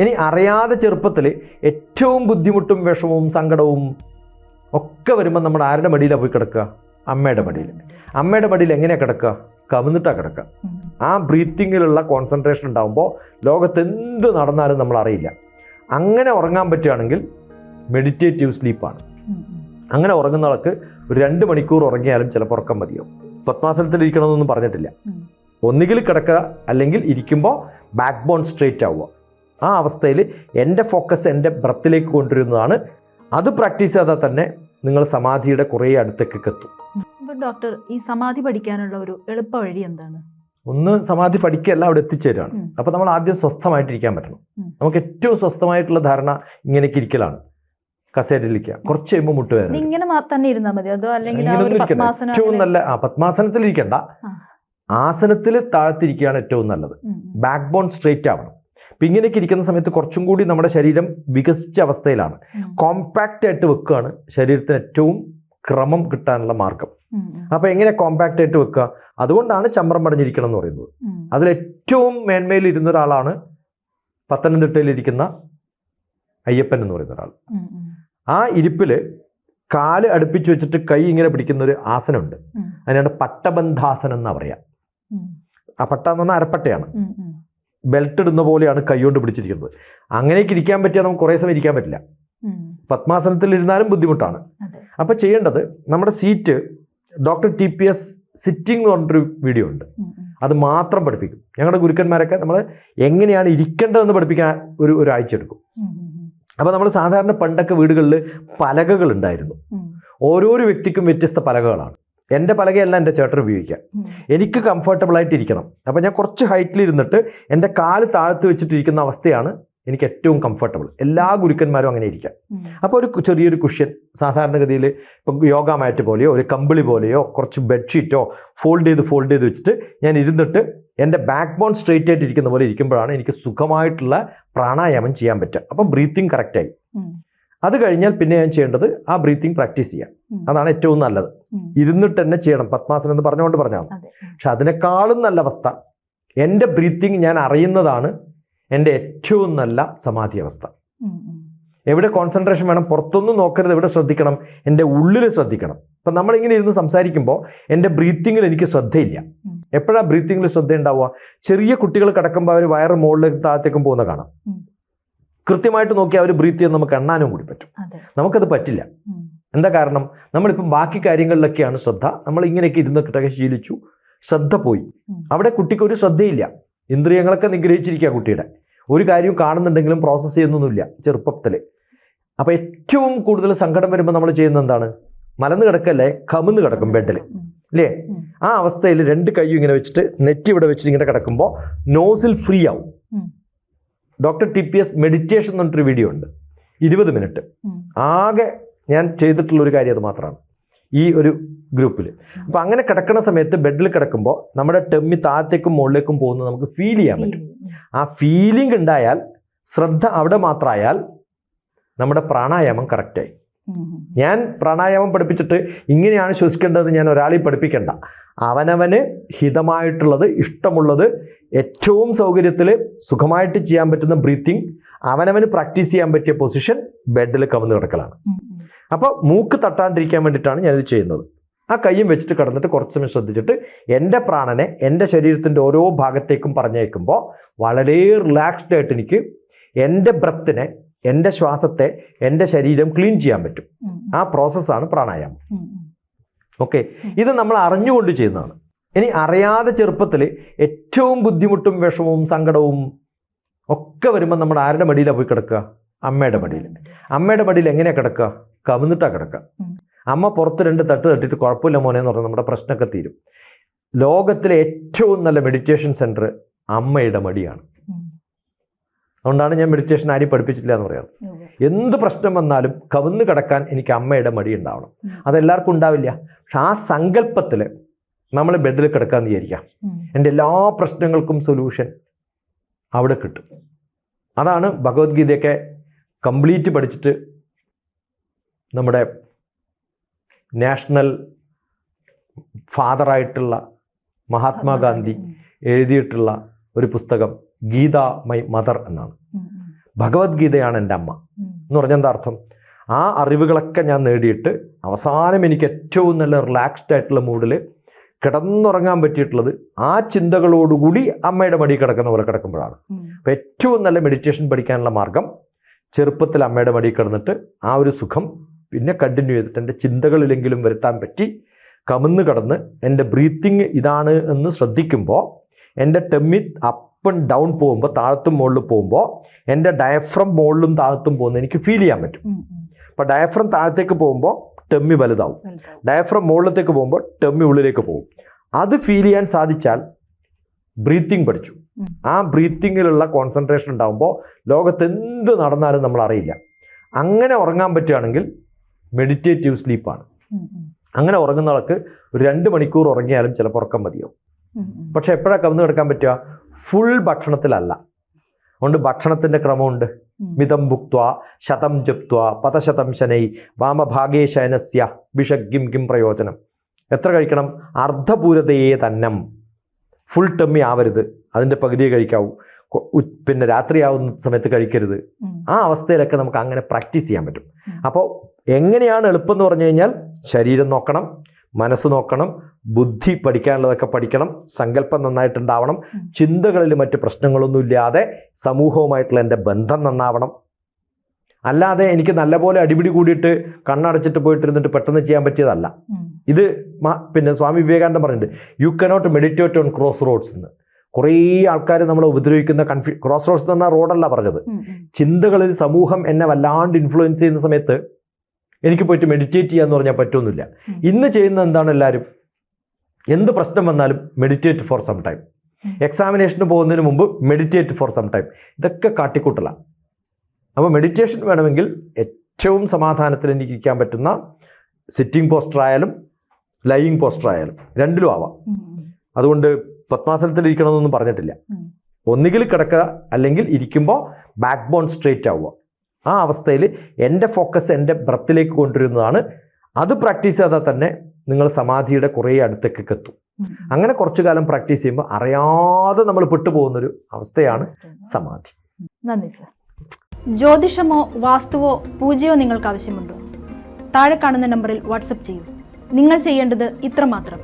ഇനി അറിയാതെ ചെറുപ്പത്തിൽ ഏറ്റവും ബുദ്ധിമുട്ടും വിഷമവും സങ്കടവും ഒക്കെ വരുമ്പോൾ നമ്മൾ ആരുടെ മടിയിലാണ് പോയി കിടക്കുക? അമ്മയുടെ മടിയിൽ അമ്മയുടെ മടിയിൽ എങ്ങനെയാണ് കിടക്കുക? കവിന്നിട്ടാണ് കിടക്കുക. ആ ബ്രീത്തിങ്ങിലുള്ള കോൺസെൻട്രേഷൻ ഉണ്ടാകുമ്പോൾ ലോകത്ത് എന്ത് നടന്നാലും നമ്മൾ അറിയില്ല. അങ്ങനെ ഉറങ്ങാൻ പറ്റുകയാണെങ്കിൽ മെഡിറ്റേറ്റീവ് സ്ലീപ്പാണ്. അങ്ങനെ ഉറങ്ങുന്ന ആൾക്ക് ഒരു രണ്ട് മണിക്കൂർ ഉറങ്ങിയാലും ചിലപ്പോൾ ഉറക്കം മതിയാവും. പത്മാസനത്തിൽ ഇരിക്കണമെന്നൊന്നും പറഞ്ഞിട്ടില്ല. ഒന്നുകിൽ കിടക്കുക അല്ലെങ്കിൽ ഇരിക്കുമ്പോൾ ബാക്ക് ബോൺ സ്ട്രേറ്റ് ആവുക. ആ അവസ്ഥയിൽ എന്റെ ഫോക്കസ് എന്റെ ബ്രത്തിലേക്ക് കൊണ്ടുവരുന്നതാണ്. അത് പ്രാക്ടീസ് ചെയ്താൽ തന്നെ നിങ്ങൾ സമാധിയുടെ കുറേ അടുത്തേക്ക് എത്തും. ഡോക്ടർ ഈ സമാധി പഠിക്കാനുള്ള ഒരു എളുപ്പ വഴി എന്താണ്? ഒന്ന് സമാധി പഠിക്കുകയല്ല അവിടെ എത്തിച്ചേരുകയാണ്. അപ്പോൾ നമ്മൾ ആദ്യം സ്വസ്ഥമായിട്ടിരിക്കാൻ പറ്റണം. നമുക്ക് ഏറ്റവും സ്വസ്ഥമായിട്ടുള്ള ധാരണ ഇങ്ങനെയൊക്കെ ഇരിക്കലാണ്. കസേരയിലിരിക്കുക. കുറച്ച് കഴിയുമ്പോൾ മുട്ടുവേദന ഇത് ഇങ്ങനെ തന്നെ ഇരുന്നാൽ മതി. അതോ അല്ലെങ്കിൽ ഏറ്റവും നല്ല ആ പത്മാസനത്തിൽ ഇരിക്കണ്ട. ആസനത്തിൽ താഴ്ത്തിരിക്കുകയാണ് ഏറ്റവും നല്ലത്. ബാക്ക് ബോൺ സ്ട്രേറ്റ് ആവണം. അപ്പം ഇങ്ങനെയൊക്കെ ഇരിക്കുന്ന സമയത്ത് കുറച്ചും കൂടി നമ്മുടെ ശരീരം വികസിച്ച അവസ്ഥയിലാണ്. കോമ്പാക്റ്റ് ആയിട്ട് വെക്കുകയാണ് ശരീരത്തിന് ഏറ്റവും ക്രമം കിട്ടാനുള്ള മാർഗം. അപ്പോൾ എങ്ങനെ കോമ്പാക്റ്റ് ആയിട്ട് വെക്കുക അതുകൊണ്ടാണ് ചമ്രം പടഞ്ഞിരിക്കണം എന്ന് പറയുന്നത് അതിലേറ്റവും മേന്മയിൽ ഇരുന്ന ഒരാളാണ് പത്തനംതിട്ടയിലിരിക്കുന്ന അയ്യപ്പൻ എന്ന് പറയുന്ന ഒരാൾ. ആ ഇരിപ്പിൽ കാൽ അടുപ്പിച്ച് വെച്ചിട്ട് കൈ ഇങ്ങനെ പിടിക്കുന്ന ഒരു ആസനമുണ്ട്. അതിനാണ് പട്ടബന്ധാസനം എന്നാ പറയാ ആ പട്ട എന്ന് പറഞ്ഞാൽ അരപ്പട്ടയാണ്. ബെൽറ്റ് ഇടുന്ന പോലെയാണ് കൈകൊണ്ട് പിടിച്ചിരിക്കുന്നത്. അങ്ങനെയൊക്കെ ഇരിക്കാൻ പറ്റിയാൽ നമുക്ക് കുറേ സമയം ഇരിക്കാൻ പറ്റില്ല. പത്മാസനത്തിൽ ഇരുന്നാലും ബുദ്ധിമുട്ടാണ്. അപ്പോൾ ചെയ്യേണ്ടത് നമ്മുടെ seat doctor T P S sitting എന്ന് പറഞ്ഞിട്ടൊരു വീഡിയോ ഉണ്ട്. അത് മാത്രം പഠിപ്പിക്കും. ഞങ്ങളുടെ ഗുരുക്കന്മാരൊക്കെ നമ്മൾ എങ്ങനെയാണ് ഇരിക്കേണ്ടതെന്ന് പഠിപ്പിക്കാൻ ഒരു ഒരാഴ്ച എടുക്കും. അപ്പോൾ നമ്മൾ സാധാരണ പണ്ടൊക്കെ വീടുകളിൽ പലകകൾ ഉണ്ടായിരുന്നു. ഓരോരോ വ്യക്തിക്കും വ്യത്യസ്ത പലകകളാണ്. എന്റെ പലകയല്ല എന്റെ ചേട്ടൻ ഉപയോഗിക്കുക. എനിക്ക് കംഫർട്ടബിൾ ആയിട്ട് ഇരിക്കണം. അപ്പോൾ ഞാൻ കുറച്ച് ഹൈറ്റിൽ ഇരുന്നിട്ട് എന്റെ കാൽ താഴ്ത്തി വെച്ചിട്ടിരിക്കുന്ന അവസ്ഥയാണ് എനിക്ക് ഏറ്റവും കംഫർട്ടബിൾ എല്ലാ ഗുരുക്കന്മാരും അങ്ങനെ ഇരിക്കാം. അപ്പോൾ ഒരു ചെറിയൊരു കുഷ്യൻ സാധാരണഗതിയിൽ ഇപ്പം യോഗ മാറ്റ് പോലെയോ ഒരു കമ്പിളി പോലെയോ കുറച്ച് ബെഡ്ഷീറ്റോ ഫോൾഡ് ചെയ്ത് ഫോൾഡ് ചെയ്ത് വെച്ചിട്ട് ഞാൻ ഇരുന്നിട്ട് എന്റെ ബാക്ക് ബോൺ സ്ട്രെയിറ്റ് ആയിട്ട് ഇരിക്കുന്ന പോലെ ഇരിക്കുമ്പോഴാണ് എനിക്ക് സുഖമായിട്ടുള്ള പ്രാണായാമം ചെയ്യാൻ പറ്റുക. അപ്പം ബ്രീത്തിങ് കറക്റ്റായി. അത് കഴിഞ്ഞാൽ പിന്നെ ഞാൻ ചെയ്യേണ്ടത് ആ ബ്രീത്തിങ് പ്രാക്ടീസ് ചെയ്യാം. അതാണ് ഏറ്റവും നല്ലത്. ഇരുന്നിട്ട് തന്നെ ചെയ്യണം. പത്മാസനം എന്ന് പറഞ്ഞുകൊണ്ട് പറഞ്ഞാണ്. പക്ഷെ അതിനേക്കാളും നല്ല അവസ്ഥ എന്റെ ബ്രീത്തിങ് ഞാൻ അറിയുന്നതാണ് എന്റെ ഏറ്റവും നല്ല സമാധി അവസ്ഥ. എവിടെ കോൺസെൻട്രേഷൻ വേണം പുറത്തൊന്നും നോക്കരുത്. എവിടെ ശ്രദ്ധിക്കണം? എന്റെ ഉള്ളിൽ ശ്രദ്ധിക്കണം. ഇപ്പം നമ്മളിങ്ങനെ ഇരുന്ന് സംസാരിക്കുമ്പോൾ എന്റെ ബ്രീത്തിങ്ങിൽ എനിക്ക് ശ്രദ്ധയില്ല. എപ്പോഴാ എപ്പോഴാണ് ബ്രീത്തിങ്ങിൽ ശ്രദ്ധ ഉണ്ടാവുക ചെറിയ കുട്ടികൾ കിടക്കുമ്പോൾ അവർ വയറ് മുകളിലേക്ക് താഴത്തേക്കും പോകുന്ന കാണാം. കൃത്യമായിട്ട് നോക്കി അവർ ബ്രീത്ത് ചെയ്യാൻ നമുക്ക് എണ്ണാനും കൂടി പറ്റും. നമുക്കത് പറ്റില്ല. എന്താ കാരണം? നമ്മളിപ്പം ബാക്കി കാര്യങ്ങളിലൊക്കെയാണ് ശ്രദ്ധ. നമ്മൾ ഇങ്ങനെയൊക്കെ ഇരുന്നിട്ടൊക്കെ ശീലിച്ചു. ശ്രദ്ധ പോയി. അവിടെ കുട്ടിക്ക് ഒരു ശ്രദ്ധയില്ല. ഇന്ദ്രിയങ്ങളൊക്കെ നിഗ്രഹിച്ചിരിക്കുക കുട്ടിയുടെ. ഒരു കാര്യവും കാണുന്നുണ്ടെങ്കിലും പ്രോസസ്സ് ചെയ്യുന്നൊന്നുമില്ല ചെറുപ്പത്തിൽ അപ്പോൾ ഏറ്റവും കൂടുതൽ സങ്കടം വരുമ്പോൾ നമ്മൾ ചെയ്യുന്നത് എന്താണ്? മലന്ന് കിടക്കല്ലേ? കമന്ന് കിടക്കും ബെഡിൽ അല്ലേ ആ അവസ്ഥയിൽ രണ്ട് കൈയും ഇങ്ങനെ വെച്ചിട്ട് നെറ്റ് ഇവിടെ വെച്ചിട്ട് ഇങ്ങനെ കിടക്കുമ്പോൾ നോസിൽ ഫ്രീ ആവും. Doctor T P S meditation എന്ന് പറഞ്ഞിട്ടൊരു വീഡിയോ ഉണ്ട്. ഇരുപത് മിനിറ്റ്. ആകെ ഞാൻ ചെയ്തിട്ടുള്ള ഒരു കാര്യം അത് മാത്രമാണ് ഈ ഒരു ഗ്രൂപ്പിൽ അപ്പം അങ്ങനെ കിടക്കുന്ന സമയത്ത് ബെഡിൽ കിടക്കുമ്പോൾ നമ്മുടെ ടെമ്മി താഴത്തേക്കും മുകളിലേക്കും പോകുന്നത് നമുക്ക് ഫീൽ ചെയ്യാൻ പറ്റും. ആ ഫീലിംഗ് ഉണ്ടായാൽ ശ്രദ്ധ അവിടെ മാത്രമായാൽ നമ്മുടെ പ്രാണായാമം കറക്റ്റായി. ഞാൻ പ്രാണായാമം പഠിപ്പിച്ചിട്ട് ഇങ്ങനെയാണ് ശ്വസിക്കേണ്ടത് ഞാൻ ഒരാളെ പഠിപ്പിക്കണ്ട. അവനവന് ഹിതമായിട്ടുള്ളത് ഇഷ്ടമുള്ളത് ഏറ്റവും സൗകര്യത്തിൽ സുഖമായിട്ട് ചെയ്യാൻ പറ്റുന്ന ബ്രീത്തിങ് അവനവന് പ്രാക്ടീസ് ചെയ്യാൻ പറ്റിയ പൊസിഷൻ ബെഡിൽ കവന്ന് കിടക്കലാണ്. അപ്പോൾ മൂക്ക് തട്ടാണ്ടിരിക്കാൻ വേണ്ടിയിട്ടാണ് ഞാനിത് ചെയ്യുന്നത്. ആ കൈയും വെച്ചിട്ട് കിടന്നിട്ട് കുറച്ച് സമയം ശ്രദ്ധിച്ചിട്ട് എന്റെ പ്രാണനെ എന്റെ ശരീരത്തിന്റെ ഓരോ ഭാഗത്തേക്കും പറഞ്ഞേക്കുമ്പോൾ വളരെ റിലാക്സ്ഡ് ആയിട്ട് എനിക്ക് എന്റെ ബ്രത്തിനെ എന്റെ ശ്വാസത്തെ എന്റെ ശരീരം ക്ലീൻ ചെയ്യാൻ പറ്റും. ആ പ്രോസസ്സാണ് പ്രാണായാമം. ഓക്കെ ഇത് നമ്മൾ അറിഞ്ഞുകൊണ്ട് ചെയ്യുന്നതാണ്. ഇനി അറിയാതെ ചെറുപ്പത്തിൽ ഏറ്റവും ബുദ്ധിമുട്ടും വിഷമവും സങ്കടവും ഒക്കെ വരുമ്പോൾ നമ്മൾ ആരുടെ മടിയിലാണ് പോയി കിടക്കുക? അമ്മയുടെ മടിയിൽ. അമ്മയുടെ മടിയിൽ എങ്ങനെയാണ് കിടക്കുക? കവിന്നിട്ടാണ് കിടക്കുക. അമ്മ പുറത്ത് രണ്ട് തട്ട് തട്ടിയിട്ട് കുഴപ്പമില്ല മോനെ എന്ന് പറഞ്ഞാൽ നമ്മുടെ പ്രശ്നമൊക്കെ തീരും. ലോകത്തിലെ ഏറ്റവും നല്ല മെഡിറ്റേഷൻ സെന്റർ അമ്മയുടെ മടിയാണ്. അതുകൊണ്ടാണ് ഞാൻ മെഡിറ്റേഷൻ ആരെയും പഠിപ്പിച്ചിട്ടില്ല എന്ന് പറയാറ്. എന്ത് പ്രശ്നം വന്നാലും കവിന്ന് കിടക്കാൻ എനിക്ക് അമ്മയുടെ മടി ഉണ്ടാവണം. അതെല്ലാവർക്കും ഉണ്ടാവില്ല. പക്ഷെ ആ സങ്കല്പത്തിൽ നമ്മൾ ബെഡിൽ കിടക്കാന്ന് വിചാരിക്കാം. എന്റെ എല്ലാ പ്രശ്നങ്ങൾക്കും സൊല്യൂഷൻ അവിടെ കിട്ടും. അതാണ് ഭഗവത്ഗീതയൊക്കെ കംപ്ലീറ്റ് പഠിച്ചിട്ട് നമ്മുടെ നാഷണൽ ഫാദറായിട്ടുള്ള മഹാത്മാഗാന്ധി എഴുതിയിട്ടുള്ള ഒരു പുസ്തകം ഗീത മൈ മദർ എന്നാണ്. ഭഗവത്ഗീതയാണ് എന്റെ അമ്മ. എന്ന് പറഞ്ഞ എന്താ അർത്ഥം? ആ അറിവുകളൊക്കെ ഞാൻ നേടിയിട്ട് അവസാനം എനിക്ക് ഏറ്റവും നല്ല റിലാക്സ്ഡ് ആയിട്ടുള്ള മൂഡിൽ കിടന്നുറങ്ങാൻ പറ്റിയിട്ടുള്ളത് ആ ചിന്തകളോടുകൂടി അമ്മയുടെ മടി കിടക്കുന്ന പോലെ കിടക്കുമ്പോഴാണ്. അപ്പം ഏറ്റവും നല്ല മെഡിറ്റേഷൻ പഠിക്കാനുള്ള മാർഗം ചെറുപ്പത്തിൽ അമ്മയുടെ മടി കിടന്നിട്ട് ആ ഒരു സുഖം പിന്നെ കണ്ടിന്യൂ ചെയ്തിട്ട് എന്റെ ചിന്തകളിലെങ്കിലും വരുത്താൻ പറ്റി കമിന്ന് കടന്ന് എന്റെ ബ്രീത്തിങ് ഇതാണ് എന്ന് ശ്രദ്ധിക്കുമ്പോൾ എന്റെ ടെമ്മി അപ്പ് ആൻഡ് ഡൗൺ പോകുമ്പോൾ താഴത്തും മുകളിൽ പോകുമ്പോൾ എന്റെ ഡയഫ്രം മുകളിലും താഴത്തും പോകുന്നത് എനിക്ക് ഫീൽ ചെയ്യാൻ പറ്റും. അപ്പോൾ ഡയഫ്രം താഴത്തേക്ക് പോകുമ്പോൾ ടെമ്മി വലുതാവും. ഡയഫ്രം മുകളിലത്തേക്ക് പോകുമ്പോൾ ടെമ്മി ഉള്ളിലേക്ക് പോകും. അത് ഫീൽ ചെയ്യാൻ സാധിച്ചാൽ ബ്രീത്തിങ് പഠിച്ചു. ആ ബ്രീത്തിങ്ങിലുള്ള കോൺസെൻട്രേഷൻ ഉണ്ടാകുമ്പോൾ ലോകത്ത് എന്ത് നടന്നാലും നമ്മൾ അറിയില്ല. അങ്ങനെ ഉറങ്ങാൻ പറ്റുകയാണെങ്കിൽ മെഡിറ്റേറ്റീവ് സ്ലീപ്പാണ്. അങ്ങനെ ഉറങ്ങുന്ന ആൾക്ക് ഒരു രണ്ട് മണിക്കൂർ ഉറങ്ങിയാലും ചിലപ്പോൾ ഉറക്കം മതിയാവും. പക്ഷെ എപ്പോഴാണ് കവന്ന് കിടക്കാൻ പറ്റുക? ഫുൾ ഭക്ഷണത്തിലല്ല. അതുകൊണ്ട് ഭക്ഷണത്തിന്റെ ക്രമമുണ്ട്. മിതം ഭുക്ത്വ ശതം ജപ്ത്വ പതശതം ശനൈ വാമഭാഗേ ശയനസ്യ വിഷഗ്യം കിം പ്രയോജനം. എത്ര കഴിക്കണം? അർദ്ധപൂരതയെ തന്നം. ഫുൾ ടെമ്മി ആവരുത്. അതിന്റെ പകുതിയെ കഴിക്കാവൂ. പിന്നെ രാത്രിയാവുന്ന സമയത്ത് കഴിക്കരുത്. ആ അവസ്ഥയിലൊക്കെ നമുക്ക് അങ്ങനെ പ്രാക്ടീസ് ചെയ്യാൻ പറ്റും. അപ്പോൾ എങ്ങനെയാണ് എളുപ്പം എന്ന് പറഞ്ഞു കഴിഞ്ഞാൽ ശരീരം നോക്കണം മനസ്സ് നോക്കണം ബുദ്ധി പഠിക്കാനുള്ളതൊക്കെ പഠിക്കണം സങ്കല്പം നന്നായിട്ടുണ്ടാവണം. ചിന്തകളിൽ മറ്റ് പ്രശ്നങ്ങളൊന്നും ഇല്ലാതെ സമൂഹവുമായിട്ടുള്ള എന്റെ ബന്ധം നന്നാവണം. അല്ലാതെ എനിക്ക് നല്ലപോലെ അടിപിടി കൂടിയിട്ട് കണ്ണടച്ചിട്ട് പോയിട്ടിരുന്നിട്ട് പെട്ടെന്ന് ചെയ്യാൻ പറ്റിയതല്ല. ഇത് പിന്നെ സ്വാമി വിവേകാനന്ദ പറഞ്ഞിട്ടുണ്ട് you cannot meditate on cross roads എന്ന്. കുറേ ആൾക്കാർ നമ്മളെ ഉപദ്രവിക്കുന്ന കൺഫ്യൂ ക്രോസ് റോഡ്സ് എന്ന് പറഞ്ഞാൽ റോഡല്ല പറഞ്ഞത്. ചിന്തകളിൽ സമൂഹം എന്നെ വല്ലാണ്ട് ഇൻഫ്ലുവൻസ് ചെയ്യുന്ന സമയത്ത് എനിക്ക് പോയിട്ട് മെഡിറ്റേറ്റ് ചെയ്യാന്ന് പറഞ്ഞാൽ പറ്റൊന്നുമില്ല. ഇന്ന് ചെയ്യുന്ന എന്താണ് എല്ലാവരും എന്ത് പ്രശ്നം വന്നാലും മെഡിറ്റേറ്റ് ഫോർ സം ടൈം. എക്സാമിനേഷന് പോകുന്നതിന് മുമ്പ് മെഡിറ്റേറ്റ് ഫോർ സം ടൈം ഇതൊക്കെ കാട്ടിക്കൂട്ടലാണ് അപ്പോൾ മെഡിറ്റേഷൻ വേണമെങ്കിൽ ഏറ്റവും സമാധാനത്തിൽ എനിക്ക് ഇരിക്കാൻ പറ്റുന്ന സിറ്റിംഗ് പോസ്റ്റർ ആയാലും ലൈയിങ് പോസ്റ്റർ ആയാലും രണ്ടിലും ആവാം. അതുകൊണ്ട് പത്മാസനത്തിൽ ഇരിക്കണമെന്നൊന്നും പറഞ്ഞിട്ടില്ല. ഒന്നുകിൽ കിടക്കുക അല്ലെങ്കിൽ ഇരിക്കുമ്പോൾ ബാക്ക് ബോൺ സ്ട്രേറ്റ് ആവുക ആ അവസ്ഥയിൽ എന്റെ ഫോക്കസ് എന്റെ ബ്രത്തിലേക്ക് കൊണ്ടുവരുന്നതാണ്. അത് പ്രാക്ടീസ് ചെയ്താൽ തന്നെ നിങ്ങൾ സമാധിയുടെ കുറേ അടുത്തേക്ക് എത്തും. അങ്ങനെ കുറച്ചു കാലം പ്രാക്ടീസ് ചെയ്യുമ്പോൾ അറിയാതെ നമ്മൾ പെട്ടുപോകുന്നൊരു അവസ്ഥയാണ് സമാധി. നന്ദി സർ. ജ്യോതിഷമോ വാസ്തുവോ പൂജയോ നിങ്ങൾക്ക് ആവശ്യമുണ്ടോ? താഴെ കാണുന്ന നമ്പറിൽ വാട്സപ്പ് ചെയ്യൂ. നിങ്ങൾ ചെയ്യേണ്ടത് ഇത്രമാത്രം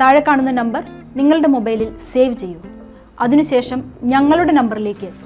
താഴെ കാണുന്ന നമ്പർ നിങ്ങളുടെ മൊബൈലിൽ സേവ് ചെയ്യൂ. അതിനുശേഷം ഞങ്ങളുടെ നമ്പറിലേക്ക്